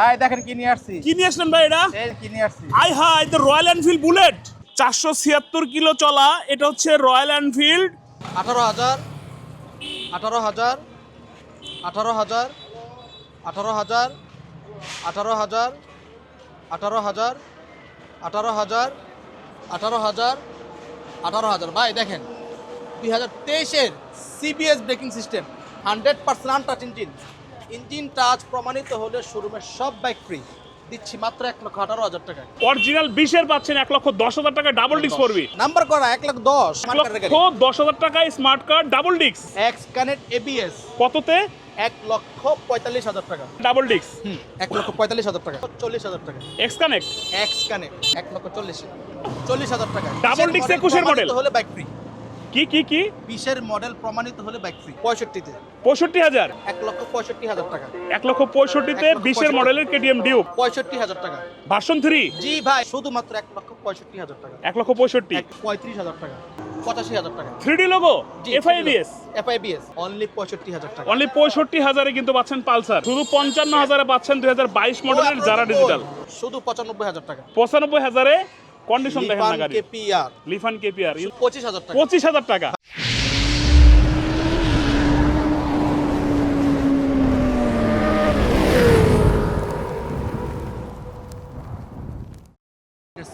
ভাই দেখেন কি নিয়ে আসছি। কি নিয়ে আসলেন ভাই এটা? এই কি নিয়ে আসছি? আই হাই দ্য রয়্যাল এনফিল্ড বুলেট চারশো ছিয়াত্তর কিলো চলা এটা হচ্ছে রয়্যাল এনফিল্ড আঠারো হাজার আঠারো হাজার আঠারো হাজার আঠারো হাজার আঠারো হাজার আঠারো হাজার আঠারো হাজার আঠারো হাজার আঠারো হাজার। ভাই দেখেন দুই হাজার তেইশের CBS braking system hundred percent untouch engine engine touch প্রমাণিত হলে শোরুমের সব বাইক ফ্রি দিচ্ছি মাত্র এক লক্ষ আঠারো হাজার টাকা অরিজিনাল বিশের পাচ্ছেন এক লক্ষ দশ হাজার টাকা ডাবল ডিস্ক পড়বি নাম্বার করা এক লাখ দশ। লক্ষ দশ হাজার টাকায় smart card double disc X connect ABS কততে? এক লক্ষ পঁয়তাল্লিশ হাজার টাকা। ডাবল ডিস্ক হুম এক লক্ষ পঁয়তাল্লিশ হাজার টাকা। চল্লিশ হাজার টাকা। এক্স কানেক্ট এক্স কানেক্ট এক লক্ষ চল্লিশ। চল্লিশ হাজার টাকা। Double disc একুশের মডেল হলে বাইক ফ্রি কি কি কি? বিশের মডেল প্রমাণিত হলে বাইক ফ্রি পঁয়ষট্টিতে। পঁয়ষট্টি হাজার? এক লক্ষ পঁয়ষট্টি হাজার টাকা। এক লক্ষ পঁয়ষট্টিতে বিশের মডেলের কেটিএম ডিউক পঁয়ষট্টি হাজার টাকা। Version three? জি ভাই শুধুমাত্র এক লক্ষ পঁয়ষট্টি হাজার টাকা। এক লক্ষ পঁয়ষট্টি। পঁয়ত্রিশ হাজার টাকা। পঁচাশি হাজার টাকা। Three D logo FIBS FIBS only পঁয়ষট্টি হাজার টাকা। অনলি পঁয়ষট্টি হাজারে কিন্তু পাচ্ছেন পালসার। শুধু পঞ্চান্ন হাজারে পাচ্ছেন দুই হাজার বাইশ মডেলের যারা ডিজিটাল শুধু পঁচানব্বই হাজার টাকা। পঁচানব্বই হাজারে কন্ডিশন দেখেন না গাড়ি কেপিআর। লিফান কেপিআর। পঁচিশ হাজার টাকা। পঁচিশ হাজার টাকা।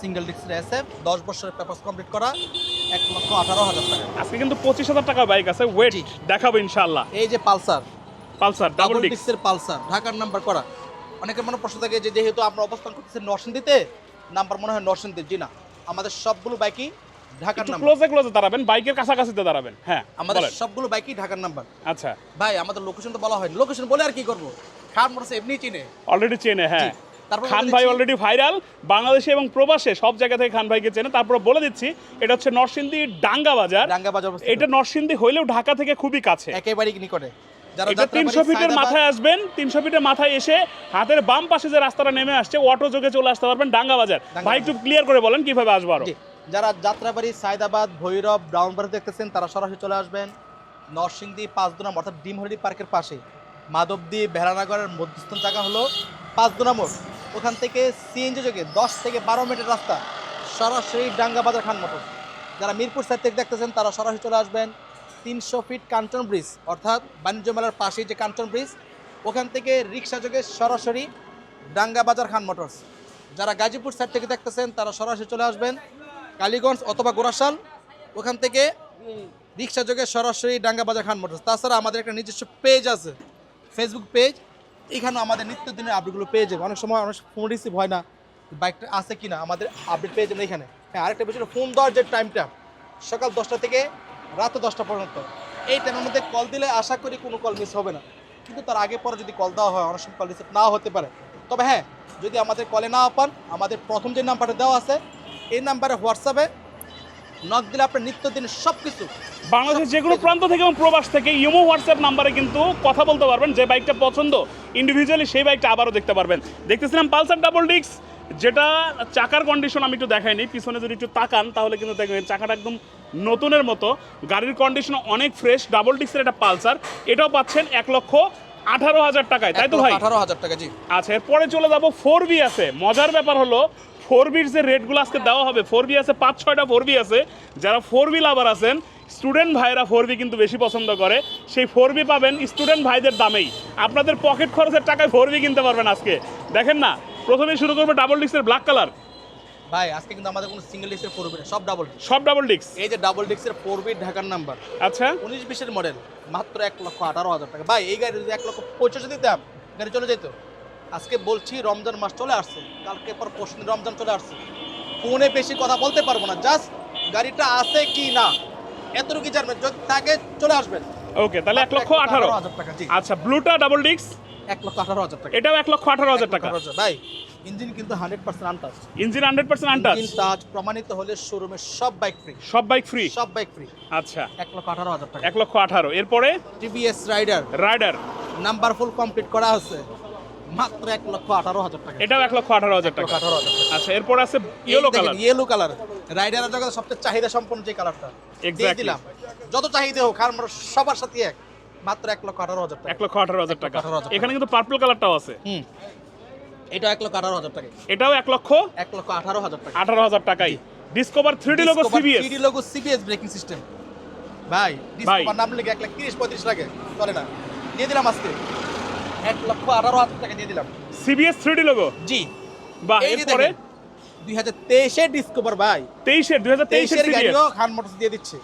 সিঙ্গেল ডিস্কের এসএফ দশ বছরের পেপার কমপ্লিট করা এক লক্ষ আঠারো হাজার টাকা। আজকে কিন্তু পঁচিশ হাজার টাকা বাইক আছে। ওয়েট। দেখাবো ইনশাল্লাহ এই যে পালসার। পালসার ডাবল ডিস্কের পালসার ঢাকার নাম্বার করা। অনেকের মনে প্রশ্ন থাকে যে যেহেতু আমরা অবস্থান করতেছি নরসিংদীতে নাম্বার মনে হয় নরসিংদী জি না। আমাদের সবগুলো বাইকই ঢাকার নাম্বার। ক্লোজে ক্লোজে দাঁড়াবেন বাইকের কাছাকাছিতে দাঁড়াবেন। হ্যাঁ আমাদের সবগুলো বাইকই ঢাকার নাম্বার। আচ্ছা। ভাই আমাদের লোকেশন তো বলা হয়নি। লোকেশন বলে আর কি করব? খান মোটরস এমনি চিনে। অলরেডি চেনে হ্যাঁ। তারপর খান ভাই অলরেডি ভাইরাল বাংলাদেশে এবং প্রবাসে সব জায়গা থেকে খান ভাইকে চেনে। তারপর বলে দিচ্ছি এটা হচ্ছে নরসিংদী ডাঙ্গা বাজার। ডাঙ্গা বাজার এটা নরসিংদী হইলেও ঢাকা থেকে খুবই কাছে। একেবারে নিকটে। এটা তিনশো ফিটের মাথায় আসবেন তিনশো ফিটের মাথায় এসে হাতের বাম পাশে যে রাস্তাটা নেমে আসছে অটো যোগে চলে আসতে পারবেন ডাঙ্গা বাজার ভাই একটু ক্লিয়ার করে বলেন কীভাবে আসব আরও? যারা যাত্রাবাড়ি সায়দাবাদ ভৈরব দেখতেছেন তারা সরাসরি চলে আসবেন। নরসিংদী অর্থাৎ পার্কের পাশে। মাধবদী ভেড়ানগরের মধ্যস্থান জায়গা হলো পাঁচদোনা মোড়। ওখান থেকে সিএনজি যোগে দশ থেকে বারো মিনিটের রাস্তা। সরাসরি ডাঙ্গা বাজার খান মোটর যারা মিরপুর সাইড থেকে দেখতেছেন তারা সরাসরি চলে আসবেন। তিনশো ফিট কাঞ্চন ব্রিজ, অর্থাৎ বাণিজ্য মেলার পাশেই যে কাঞ্চন ব্রিজ, ওখান থেকে রিক্সা যোগে সরাসরি ডাঙ্গা বাজার খান মোটরস। যারা গাজীপুর সাইড থেকে দেখতেছেন, তারা সরাসরি চলে আসবেন কালীগঞ্জ অথবা গোরাশাল ওখান থেকে রিক্সা যোগে সরাসরি ডাঙ্গা বাজার খান মোটরস। তাছাড়া আমাদের একটা নিজস্ব পেজ আছে ফেসবুক পেজ এখানেও আমাদের নিত্যদিনের আপডেটগুলো পেয়ে যাবে অনেক সময় অনেক ফোন রিসিভ হয় না বাইকটা আছে কি না আমাদের আপডেট পেয়ে যাবেন এখানে। হ্যাঁ আরেকটা বিষয় ফোন দেওয়ার যে টাইমটা সকাল দশটা থেকে রাত দশটা পর্যন্ত। এই টাইমের মধ্যে কল দিলে আশা করি কোনো কল মিস হবে না। কিন্তু তার আগে পরে যদি কল দেওয়া হয় অনেক সময় কল রিসিভ নাও হতে পারে। তবে হ্যাঁ যদি আমাদের কলে না পান আমাদের প্রথম যে নাম্বারটা দেওয়া আছে এই নাম্বারে হোয়াটসঅ্যাপে নক দিলে আপনার নিত্যদিনের সব কিছু বাংলাদেশের যে কোনো প্রান্ত থেকে এবং প্রবাস থেকে ইমো হোয়াটসঅ্যাপ নাম্বারে কিন্তু কথা বলতে পারবেন। যে বাইকটা পছন্দ ইন্ডিভিজুয়ালি সেই বাইকটা আবারও দেখতে পারবেন। দেখতেছিলাম পালসার ডাবল ডিক্স যেটা চাকার কন্ডিশন আমি একটু দেখাইনি পিছনে যদি একটু তাকান তাহলে কিন্তু দেখবেন চাকাটা একদম নতুনের মতো। গাড়ির কন্ডিশন অনেক ফ্রেশ ডাবল ডিক্সের একটা পালসার। এটাও পাচ্ছেন এক লক্ষ আঠারো হাজার টাকায় তাই তো ভাই? আঠারো হাজার টাকা জি। আচ্ছা এরপরে চলে যাব ফোর বি আছে মজার ব্যাপার হলো ফোর বির যে রেটগুলো আজকে দেওয়া হবে ফোর বি আছে পাঁচ ছয়টা ফোর বি আছে যারা ফোর বি লাভার আছেন স্টুডেন্ট ভাইরা ফোর বি কিন্তু বেশি পছন্দ করে। সেই ফোর বি পাবেন স্টুডেন্ট ভাইদের দামেই। আপনাদের পকেট খরচের টাকায় ফোর বি কিনতে পারবেন আজকে। দেখেন না প্রথমে শুরু করব ডাবল ডিক্সের ব্ল্যাক কালার ভাই আজকে কিন্তু আমাদের কোনো সিঙ্গেল ডিস্কের ফোর বি সব ডাবল সব ডাবল ডিক্স এই যে ডাবল ডিস্কের ফোর বি ঢাকার নাম্বার আচ্ছা। উনিশ বিশের মডেল মাত্র এক লক্ষ আঠারো হাজার টাকা। ভাই এই গাড়ি যদি এক লক্ষ পঁচাশি দিতাম গাড়ি চলে যেত। আজকে বলছি রমজান মাস চলে আসছে কালকে পর পরশু দিন রমজান চলে আসছে। ফোনে বেশি কথা বলতে পারব না জাস্ট গাড়িটা আছে কি না এতটুকু জানবেন। যদি থাকে চলে আসবেন। ওকে তাহলে এক লক্ষ আঠারো। হাজার টাকা আচ্ছা ব্লুটা ডাবল ডিক্স এক লক্ষ আঠারো হাজার টাকা। এটাও এক লক্ষ আঠারো হাজার টাকা। 18,000 ভাই ইঞ্জিন কিন্তু hundred percent untouch engine hundred percent untouch touch প্রমাণিত হলে শোরুমের সব বাইক ফ্রি সব বাইক ফ্রি সব বাইক ফ্রি আচ্ছা। এক লক্ষ আঠারো হাজার টাকা। এক লক্ষ আঠারো। এরপরে? TVS Raider Raider number full complete করা আছে মাত্র এক লক্ষ আঠারো হাজার টাকা। এটাও এক লক্ষ আঠারো হাজার টাকা। আঠারো হাজার টাকা। আচ্ছা এরপর আছে ইয়েলো কালার ইয়েলো কালার রাইডারের জগতে সবচেয়ে চাহিদা সম্পন্ন যে কালারটা দিয়ে দিলাম। যত চাহিদা হোক আর সবার সাথে এক মাত্র এক লক্ষ আঠারো হাজার টাকা। এক লক্ষ আঠারো হাজার টাকা। 18,000 টাকা। এখানে কিন্তু পার্পল কালারটাও আছে। হুম। এটা এক লক্ষ আঠারো হাজার টাকা। এটাও এক লক্ষ এক লক্ষ আঠারো হাজার টাকা। আঠারো হাজার টাকায় Discover three D logo CBS three D logo CBS braking system ভাই ডিসকভার নাম লিখে এক লাখ তিরিশ পঁয়ত্রিশ লাগে। চলে না। দিয়ে দিলাম আজকে। এক লক্ষ আঠারো হাজার টাকা দিয়ে দিলাম। সিবিএস থ্রিডি লোগো জি। বা এরপরে? দুই হাজার তেইশের ডিসকভার ভাই। তেইশের দুই হাজার তেইশের গাড়িও খান মোটরস দিয়ে দিচ্ছে।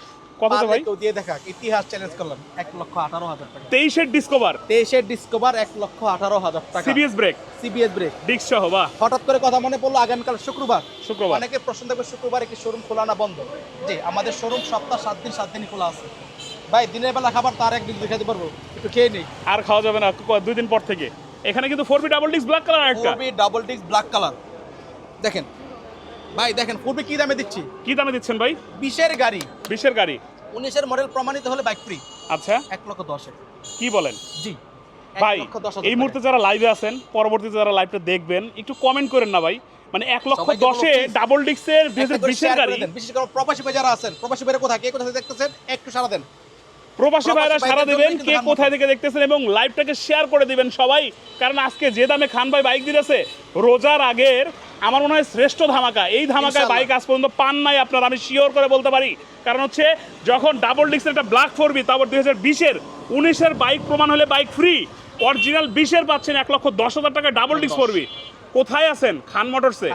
কত ভাই? কেউ দিয়ে দেখা ইতিহাস চ্যালেঞ্জ করলাম এক লক্ষ আঠারো হাজার টাকা। তেইশের ডিসকভার তেইশের ডিসকভার এক লক্ষ আঠারো হাজার টাকা। সিবিএস ব্রেক সিবিএস ব্রেক সহ বা হঠাৎ করে কথা মনে পড়ল আগামীকাল শুক্রবার। শুক্রবার। অনেকে প্রশ্ন থাকবে শুক্রবার কি শোরুম খোলা না বন্ধ? জি আমাদের শোরুম সপ্তাহ সাত দিন সাত দিনই খোলা আছে। ভাই দিনের বেলা খাবার তার একদিন দেখাতে পারব। একটু খেয়ে নিই। আর খাওয়া যাবে না দুই দিন পর থেকে। এখানে কিন্তু four B double black colour একটা ফোরবি ডাবল ব্ল্যাক কালার দেখেন ভাই দেখেন ফোরবি কি দামে দিচ্ছি? কি দামে দিচ্ছেন ভাই? বিশের গাড়ি। বিশের গাড়ি। উনিশের মডেল প্রমাণিত হলে বাইক ফ্রি আচ্ছা। এক লক্ষ কি বলেন? জি ভাই এই মুহূর্তে যারা লাইভে আছেন পরবর্তীতে যারা লাইভটা দেখবেন একটু কমেন্ট করেন না ভাই। মানে এক লক্ষ দশে ডাবল ডিস্কের বিশের গাড়ি। বিশেষ করে প্রবাসী ভাই যারা আছেন প্রবাসী ভাইরা কোথায় কে কোথা থেকে দেখতেছেন একটু সারা দেন। প্রবাসী ভাইরা সারা দেবেন কে কোথায় থেকে দেখতেছেন এবং লাইভটাকে শেয়ার করে দিবেন সবাই কারণ আজকে যে দামে খান ভাই বাইক দিতেছে রোজার আগের আমার মনে হয় শ্রেষ্ঠ ধামাকা। এই ধামাকায় বাইক আজ পর্যন্ত পান নাই আপনার আমি শিওর করে বলতে পারি। কারণ হচ্ছে যখন ডাবল ডিস্কের একটা ব্ল্যাক ফোরবি তারপর দুই হাজার বিশের উনিশের বাইক প্রমাণ হলে বাইক ফ্রি অরিজিনাল বিশের পাচ্ছেন এক লক্ষ দশ হাজার টাকা ডাবল ডিস্ক ফোরবি কোথায় আছেন? খান মোটরসে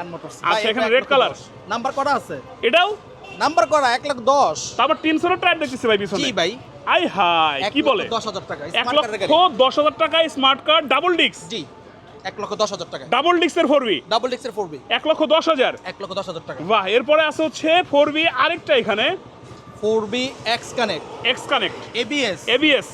আচ্ছা এখানে রেড কালার নাম্বার করা আছে? এটাও? নাম্বার করা এক লাখ দশ। তারপর তিনশো টায়ার দেখতেছি ভাই পিছনে। ভাই? আই হাই কি বলে? দশ হাজার টাকা এক লক্ষ দশ হাজার টাকায় স্মার্ট কার্ড ডাবল ডিস্ক জি এক লক্ষ দশ হাজার টাকা ডাবল ডিস্কের ফোর বি ডাবল ডিক্সের ফোর বি এক লক্ষ দশ হাজার। এক লক্ষ দশ হাজার টাকা। বাহ এরপরে আছে হচ্ছে ফোর বি আরেকটা এখানে। Four B X connect X connect ABS ABS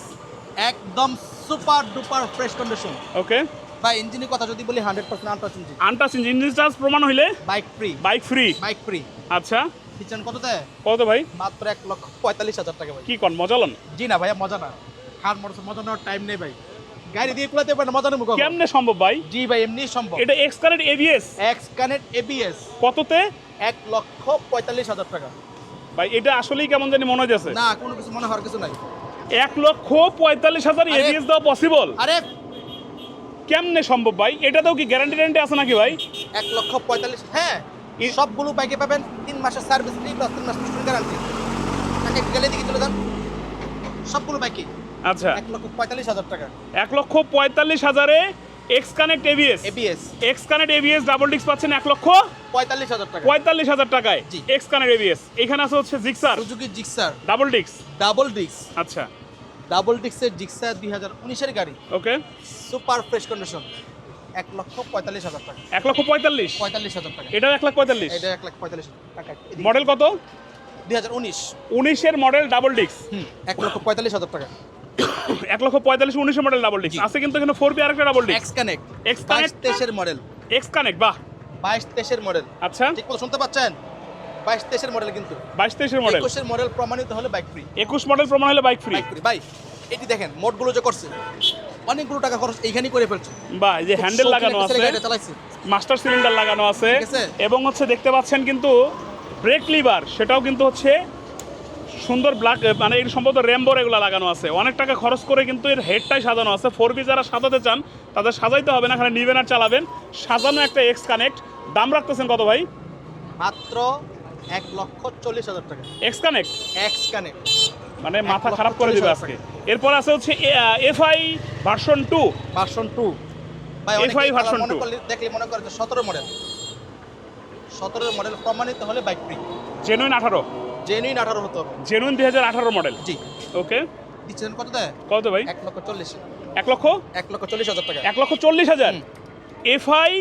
একদম super duper fresh condition okay বা ইঞ্জিনের কথা যদি বলি hundred percent untouch engine untouch engine charge প্রমাণ হইলে bike free bike free bike free আচ্ছা। কিচেন কত দেয় কত ভাই? মাত্র এক লক্ষ পঁয়তাল্লিশ হাজার টাকা ভাই। কি কন মজালন জি না ভাইয়া মজা না। খান মোটরস মজা নেওয়ার টাইম নেই ভাই। গাড়ি দিয়ে কুলাতে পারে মজা নেব কেমনে সম্ভব ভাই? জি ভাই এমনি সম্ভব। এটা X connect ABS X connect ABS কততে? এক লক্ষ পঁয়তাল্লিশ হাজার টাকা। ভাই এটা আসলেই কেমন জানি মনে হচ্ছে না কোনো কিছু মনে হওয়ার কিছু নাই। এক লক্ষ পঁয়তাল্লিশ হাজার এবিএস দেওয়া পসিবল আরে কেমনে সম্ভব ভাই? এটাতেও কি গ্যারান্টি ট্যারান্টি আছে নাকি ভাই? এক লক্ষ পঁয়তাল্লিশ হ্যাঁ সবগুলো বাইকে পাবেন। মাসের সার্ভিস ফ্রি প্লাস তিন মাস গ্যারান্টি তাকে গেলে দিকে চলে যান। সবগুলো বাইকে আচ্ছা। এক লক্ষ পঁয়তাল্লিশ হাজার টাকা। এক লক্ষ পঁয়তাল্লিশ হাজারে X connect ABS ABS X connect ABS double disc পাচ্ছেন এক লক্ষ পঁয়তাল্লিশ হাজার টাকা। পঁয়তাল্লিশ হাজার টাকায় জি। এক্স কানেক্ট এবিএস এখানে আছে হচ্ছে Gixxer Suzuki Gixxer double disc double ডিক্স আচ্ছা। ডাবল ডিক্সের জিক্সার দুই হাজার উনিশের গাড়ি। ওকে সুপার ফ্রেশ কন্ডিশন এক লক্ষ পঁয়তাল্লিশ হাজার টাকা। এক লক্ষ পঁয়তাল্লিশ? পঁয়তাল্লিশ হাজার টাকা। এটাও এক লাখ পঁয়তাল্লিশ? এটা এক লাখ পঁয়তাল্লিশ টাকা। মডেল কত? দুই হাজার উনিশ। উনিশের মডেল ডাবল ডিস্ক। এক লক্ষ পঁয়তাল্লিশ হাজার টাকা। এক লক্ষ পঁয়তাল্লিশ উনিশের মডেল ডাবল ডিস্ক। আছে কিন্তু এখানে ফোর বি আরেকটা ডাবল ডিস্ক। এক্স কানেক্ট বাইশ Connect? তেইশের মডেল। এক্স কানেক্ট বাহ। বাইশ তেইশের মডেল। আচ্ছা। ঠিক মতো শুনতে পাচ্ছেন? বাইশ তেইশের মডেল কিন্তু। বাইশ তেইশের মডেল। একুশের মডেল প্রমাণিত হলে বাইক ফ্রি একুশ মডেল প্রমাণ হলে বাইক ফ্রি বাইক ফ্রি ভাই এটি দেখেন মোটগুলো যে করছে। অনেকগুলো টাকা খরচ এইখানেই করে ফেলছে। বা যে হ্যান্ডেল লাগানো আছে মাস্টার সিলিন্ডার লাগানো আছে এবং হচ্ছে দেখতে পাচ্ছেন কিন্তু ব্রেক লিভার সেটাও কিন্তু হচ্ছে সুন্দর ব্ল্যাক মানে এর সম্ভবত র্যাম্বোর এগুলো লাগানো আছে। অনেক টাকা খরচ করে কিন্তু এর হেডটাই সাজানো আছে। ফোর বি যারা সাজাতে চান তাদের সাজাইতে হবে না এখানে নিবেন আর চালাবেন। সাজানো একটা এক্স কানেক্ট দাম রাখতেছেন কত ভাই? মাত্র এক লক্ষ চল্লিশ হাজার টাকা। এক্স কানেক্ট এক্স কানেক্ট মানে মাথা খারাপ করে দিবে আজকে। এরপর আছে হচ্ছে FI version two. Version two. ভাই version মনে করলে দেখলে মনে করে যে সতেরো মডেল সতেরো মডেল প্রমাণিত হলে বাইক ফ্রি জেনুইন আঠারো। জেনুইন আঠারো হতে হবে। জেনুইন দুই হাজার আঠারো মডেল জি। ওকে দিচ্ছেন কত দেয়? কত ভাই? এক লক্ষ চল্লিশ। এক লক্ষ? এক লক্ষ চল্লিশ হাজার টাকা। এক লক্ষ চল্লিশ হাজার। হুম। FI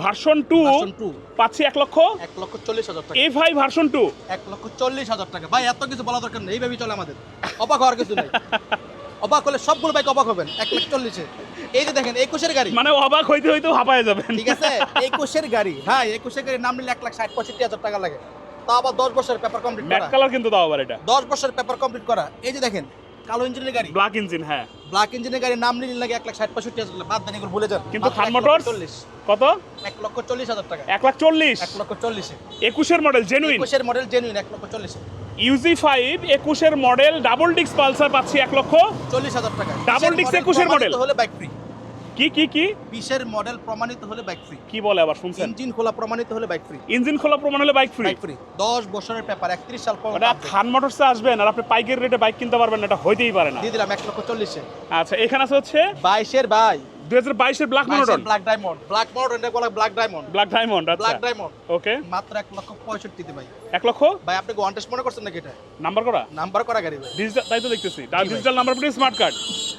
version two version two. পাচ্ছি এক লক্ষ? এক লক্ষ চল্লিশ হাজার টাকা। FI version two. এক লক্ষ চল্লিশ হাজার টাকা। ভাই এত কিছু বলা দরকার নেই। এইভাবেই চলে আমাদের। অবাক হওয়ার কিছু নেই। অবাক হলে সবগুলো বাইক অবাক হবেন। এক লাখ চল্লিশে। এই যে দেখেন একুশের গাড়ি। মানে অবাক হইতে হইতে হাঁপায় যাবেন। ঠিক আছে? একুশের গাড়ি। ভাই একুশের গাড়ি নাম নিলে এক লাখ ষাট পঁয়ষট্টি হাজার টাকা লাগে। তা আবার দশ বছরের পেপার কমপ্লিট ম্যাট কালার কিন্তু তাও আবার এটা। দশ বছরের পেপার কমপ্লিট করা। এই যে দেখেন কালো ইঞ্জিনের গাড়ি। ব্ল্যাক ইঞ্জিন হ্যাঁ। ব্ল্যাক ইঞ্জিনের গাড়ি নাম নিলে লাগে এক লাখ ষাট পঁয়ষট্টি হাজার টাকা। বাদ দেন এগুলো ভুলে যান। কিন্তু খান মোটরস? চল্লিশ। কত? এক লক্ষ চল্লিশ হাজার টাকা। এক লাখ চল্লিশ। এক লক্ষ চল্লিশে। একুশের মডেল জেনুইন একুশের মডেল জেনুইন এক লক্ষ চল্লিশে। ইউজি ফাইভ একুশের মডেল ডাবল ডিক্স পালসার পাচ্ছি এক লক্ষ। চল্লিশ হাজার টাকা। ডাবল ডিক্স একুশের মডেল হলে বাইক ফ্রি কি কি কি? বিশের মডেল প্রমাণিত হলে বাইক ফ্রি কি বলে আবার শুনছেন? ইঞ্জিন খোলা প্রমাণিত হলে বাইক ফ্রি ইঞ্জিন খোলা প্রমাণ হলে বাইক ফ্রি বাইক ফ্রি 10 বছরের পেপার 31 সাল পর্যন্ত এটা খান মোটরসে আসবেন আর আপনি পাইকের রেটে বাইক কিনতে পারবেন এটা হইতেই পারে না। দিয়ে দিলাম 1 লক্ষ 40 আচ্ছা এখানে আছে হচ্ছে বাইশের এর ভাই। 2022 এর black monotone black diamond black monotone এটা বলা ব্ল্যাক ডায়মন্ড ব্ল্যাক ডায়মন্ড আচ্ছা। ব্ল্যাক ডায়মন্ড ওকে মাত্র 1 লক্ষ 65 তে ভাই। 1 লক্ষ? ভাই আপনি ওয়ান মনে করছেন নাকি এটা? নাম্বার করা নাম্বার করা গাড়ি ভাই। ডিজিটাল তাই তো দেখতেছি। Digital number plate smart card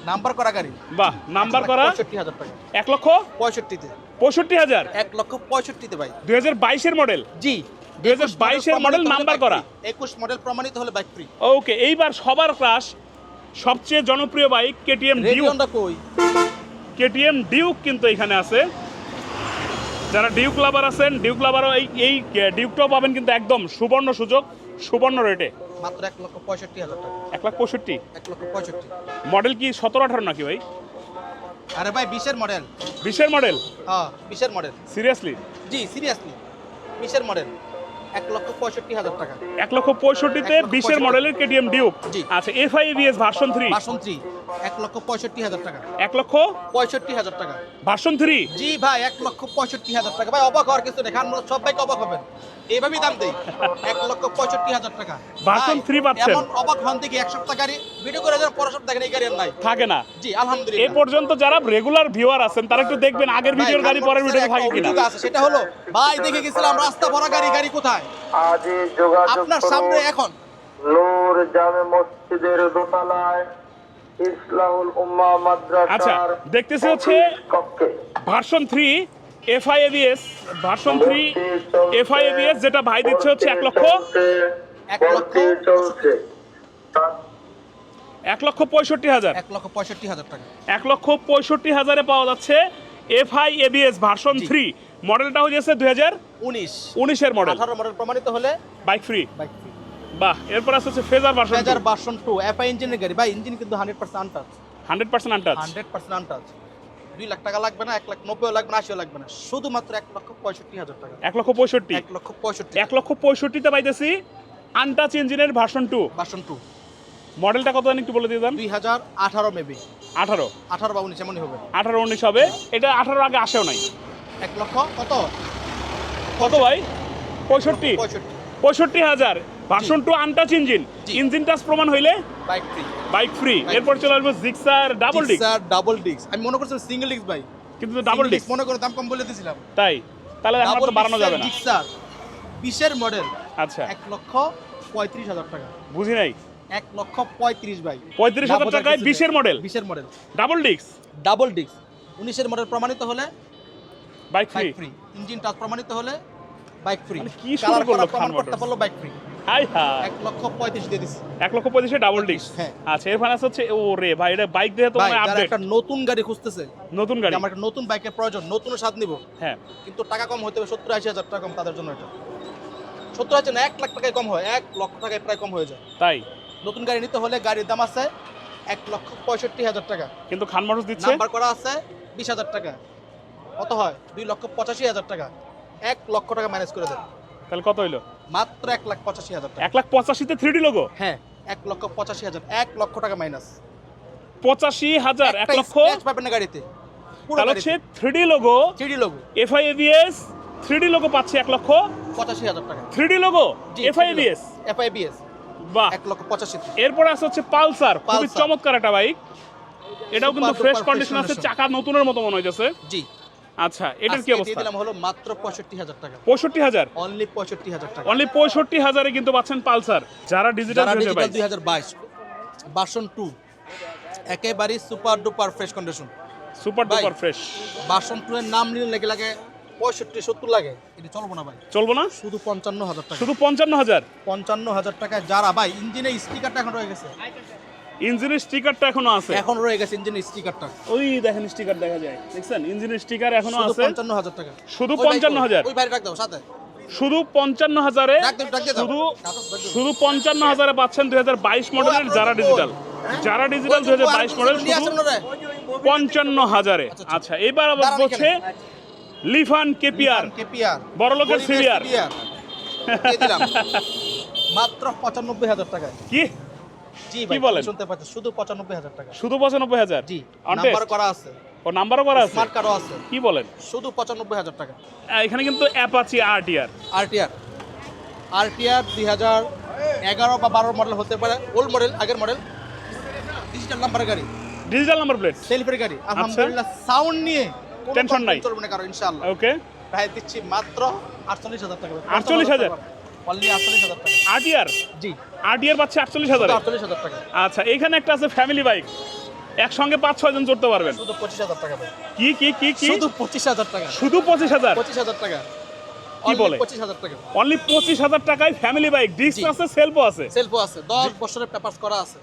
number করা গাড়ি। বাহ নাম্বার করা? 65000 টাকা। 1 লক্ষ? 65 তে 65000 1 লক্ষ 65 তে ভাই 2022 এর মডেল জি। 2022 এর মডেল নাম্বার করা? 21 মডেল প্রমাণিত হলে বাইক ওকে এইবার সবার ক্রাশ সবচেয়ে জনপ্রিয় বাইক কেটিএম ডিউ কই? কেটিএম ডিউক কিন্তু এখানে আছে। যারা ডিউক লাভার আছেন ডিউক লাভারও এই এই ডিউকটাও পাবেন কিন্তু একদম সুবর্ণ সুযোগ সুবর্ণ রেটে মাত্র এক লক্ষ পঁয়ষট্টি হাজার টাকা। এক লাখ পঁয়ষট্টি? এক লক্ষ পঁয়ষট্টি। মডেল কি সতেরো আঠারো নাকি ভাই? আরে ভাই বিশের মডেল। বিশের মডেল? হ্যাঁ বিশের মডেল। সিরিয়াসলি? জি সিরিয়াসলি। বিশের মডেল। এক লক্ষ পঁয়ষট্টি হাজার টাকা। এক লক্ষ পঁয়ষট্টিতে বিশের। মডেলের কেটিএম ডিউক। জি। আচ্ছা এফ আই ভার্সন থ্রি বাসন্তী এক লক্ষ পঁয়ষট্টি হাজার টাকা। এক লক্ষ? পঁয়ষট্টি হাজার টাকা। Version three? জি ভাই এক লক্ষ পঁয়ষট্টি হাজার টাকা। ভাই অবাক হওয়ার কিছু নেই। খান সব বাইক অবাক হবেন। এইভাবেই দাম দেই। এক লক্ষ পঁয়ষট্টি হাজার টাকা। Version ভাই, 3 পাচ্ছেন। এমন অবাক হন দেখি এক সপ্তাহ গাড়ি ভিডিও করে যান পরের সপ্তাহ দেখেন গাড়ি নাই। থাকে না। জি এ আলহামদুলিল্লাহ পর্যন্ত যারা রেগুলার ভিউয়ার আছেন তারা একটু দেখবেন আগের ভিডিওর গাড়ি পরের ভিডিও থাকে কিনা। আছে, সেটা হলো ভাই দেখে গেছিলাম রাস্তা ভরা গাড়ি গাড়ি কোথায়? যোগাযোগ আপনার সামনে এখন। নূর জামে মসজিদের দোতলায় ইসলাহুল উম্মা আচ্ছা, দেখতেছি হচ্ছে version three FIABS version three FIABS যেটা ভাই দিচ্ছে হচ্ছে এক লক্ষ এক লক্ষ চলছে। এক লক্ষ পঁয়ষট্টি হাজার। এক লক্ষ পঁয়ষট্টি হাজার টাকা। এক লক্ষ পঁয়ষট্টি হাজারে পাওয়া যাচ্ছে এফআইএবিএস ভার্সন থ্রি মডেলটা হচ্ছে দুই হাজার উনিশ। উনিশের মডেল। আঠারো মডেল প্রমাণিত হলে বাইক ফ্রি বাইক ফ্রি বাহ এরপর আছে হচ্ছে ফেজার ভার্সন হাজার বাসন টু এফআই ইঞ্জিনের গাড়ি। ভাই ইঞ্জিন কিন্তু hundred percent untouch hundred percent untouch hundred percent untouch দুই লাখ টাকা লাগবে না এক লাখ নব্বই লাগবে না আশিও লাগবে না। শুধুমাত্র এক লক্ষ পঁয়ষট্টি হাজার টাকা। এক লক্ষ পঁয়ষট্টি। এক লক্ষ পঁয়ষট্টি। এক লক্ষ পঁয়ষট্টিতে পাইতেছি আনটাচ ইঞ্জিনের ভার্সন টু বাসন টু মডেলটা কত জানি একটু বলে দিয়ে দেন। দুই হাজার আঠারো মেবি আঠারো। আঠারো বা উনিশ এমনই হবে। আঠারো উনিশ হবে। এটা আঠারো আগে আসেও নাই। এক লক্ষ কত? কত ভাই? পঁয়ষট্টি। পঁয়ষট্টি হাজার। Version two untouch engine. Engine touch প্রমাণ হইলে বাইক ফ্রি বাইক ফ্রি এরপর চলে আসবে Gixxer double disc sir double disc আমি মনে করছিলাম সিঙ্গেল ডিস্ক ভাই। কিন্তু ডাবল ডিক মনে করে দাম কম বলে দিয়েছিলাম তাই। তাহলে এখন তো বাড়ানো যাবে না। ডিক্সার বিশের মডেল আচ্ছা। এক লক্ষ পঁয়ত্রিশ হাজার টাকা। বুঝি নাই। এক লক্ষ পঁয়ত্রিশ ভাই। পঁয়ত্রিশ হাজার টাকায় বিশের মডেল বিশের মডেল ডাবল ডিক্স ডাবল ডিস্ক উনিশের মডেল প্রমাণিত হলে bike free free engine touch প্রমাণিত হলে বাইক ফ্রি মানে কি শুরু করল খান করতে? পারল বাইক ফ্রি হাই হাই। এক লক্ষ পঁয়ত্রিশ দিয়ে দিছি। এক লক্ষ পঁয়ত্রিশে ডাবল ডিক্স হ্যাঁ। আচ্ছা এর ফাইনান্স হচ্ছে ও রে ভাই এটা বাইক দিয়ে তো আপডেট একটা নতুন গাড়ি খুঁজতেছে নতুন গাড়ি। আমার একটা নতুন বাইকের প্রয়োজন নতুন স্বাদ নিব। হ্যাঁ। কিন্তু টাকা কম হতে হবে সত্তর আশি হাজার টাকা কম তাদের জন্য এটা। সত্তর হাজার এক লাখ টাকায় কম হয় এক লক্ষ টাকায় প্রায় কম হয়ে যায়। তাই? নতুন গাড়ি নিতে হলে গাড়ির দাম আছে এক লক্ষ পঁয়ষট্টি হাজার টাকা। কিন্তু খান মোটরস দিচ্ছে? নাম্বার করা আছে বিশ হাজার টাকা। কত হয়? দুই লক্ষ পঁচাশি হাজার টাকা। এক লক্ষ টাকা ম্যানেজ করে দেন। তাহলে কত হইল? মাত্র এক লাখ পঁচাশি হাজার টাকা। এক লাখ পঁচাশিতে থ্রি লোগো হ্যাঁ এক লক্ষ পঁচাশি হাজার এক লক্ষ টাকা মাইনাস পঁচাশি হাজার এক লক্ষ? পাবেন না গাড়িতে তাহলে হচ্ছে three logo three logo FI ABS three logo পাচ্ছে এক লক্ষ? পঁচাশি হাজার টাকা। Three logo FI ABS FI ABS বাহ। এক লক্ষ পঁচাশি। এরপরে আছে হচ্ছে পালসার। খুবই চমৎকার একটা বাইক এটাও কিন্তু ফ্রেশ কন্ডিশন আছে চাকা নতুনের মতো মনে হইতেছে। জি। আচ্ছা এটার কি অবস্থা? দিলাম হলো মাত্র পঁয়ষট্টি হাজার টাকা। পঁয়ষট্টি হাজার? অনলি পঁয়ষট্টি হাজার টাকা। অনলি পঁয়ষট্টি হাজারে কিন্তু পাচ্ছেন পালসার। যারা ডিজিটাল যারা হয়েছে ডিজিটাল বাইক দুই হাজার বাইশ। বাসন টু একেবারেই super duper fresh condition super. Duper fresh version two এর নাম নিলে লাগে লাগে পঁয়ষট্টি সত্তর লাগে। এটা চলবো না ভাই। চলবো না? শুধু পঞ্চান্ন হাজার টাকা। শুধু পঞ্চান্ন হাজার? পঞ্চান্ন হাজার টাকায় যারা ভাই ইঞ্জিনের স্টিকারটা এখন রয়ে গেছে। ইঞ্জিনের স্টিকারটা এখনও আছে। এখন রয়ে গেছে ইঞ্জিনের স্টিকারটা। ওই দেখেন স্টিকার দেখা যায়। দেখছেন? ইঞ্জিনের স্টিকার এখনও আছে। পঞ্চান্ন হাজার টাকা। শুধু ভাই, 55,000 ওই ভাই ডাক দাও সাথে। শুধু পঞ্চান্ন হাজারে শুধু শুধু পঞ্চান্ন হাজারে পাচ্ছেন দুই হাজার বাইশ মডেলের যারা ডিজিটাল হ্যাঁ? যারা ডিজিটাল দুই হাজার বাইশ মডেল শুধু পঞ্চান্ন হাজারে আচ্ছা, আচ্ছা। আচ্ছা এবার আবার হচ্ছে লিফান কেপিআর। কেপিআর। বড় লোকের গরিবের সিরিয়ার। মাত্র পঁচানব্বই হাজার টাকায়। কি? জি কি বলেন? শুনতে পাচ্ছেন শুধু পঁচানব্বই হাজার টাকা। শুধু পঁচানব্বই হাজার? জি নাম্বার করা আছে। ও নাম্বারও করা আছে? স্মার্ট কার্ডও আছে। কি বলেন? শুধু পঁচানব্বই হাজার টাকা। এখানে কিন্তু অ্যাপাচি আরটিআর আরটিআর আরটিআর দুই হাজার এগারো বা বারো মডেল হতে পারে। ওল্ড মডেল আগের মডেল ডিজিটাল নাম্বারের গাড়ি। ডিজিটাল নাম্বার প্লেট সেলফের গাড়ি। আলহামদুলিল্লাহ সাউন্ড নিয়ে কোনো নাই। চলবে না ইনশাআল্লাহ। ওকে প্রায় দিচ্ছি মাত্র আটচল্লিশ হাজার টাকা। 48,000? অনলি টাকা। জি। পাচ্ছে টাকা। আচ্ছা এখানে একটা আছে ফ্যামিলি বাইক। একসঙ্গে পাঁচ ছয় জন চড়তে পারবেন। শুধু পঁচিশ হাজার টাকা ভাই। কি কি কি কি? শুধু পঁচিশ হাজার টাকা। শুধু পঁচিশ হাজার? পঁচিশ হাজার টাকা। কি বলে? পঁচিশ হাজার টাকা। অনলি টাকায় ফ্যামিলি বাইক। ডিস্ক আছে সেলফও আছে। সেলফও আছে। দশ বছরের পেপারস করা আছে।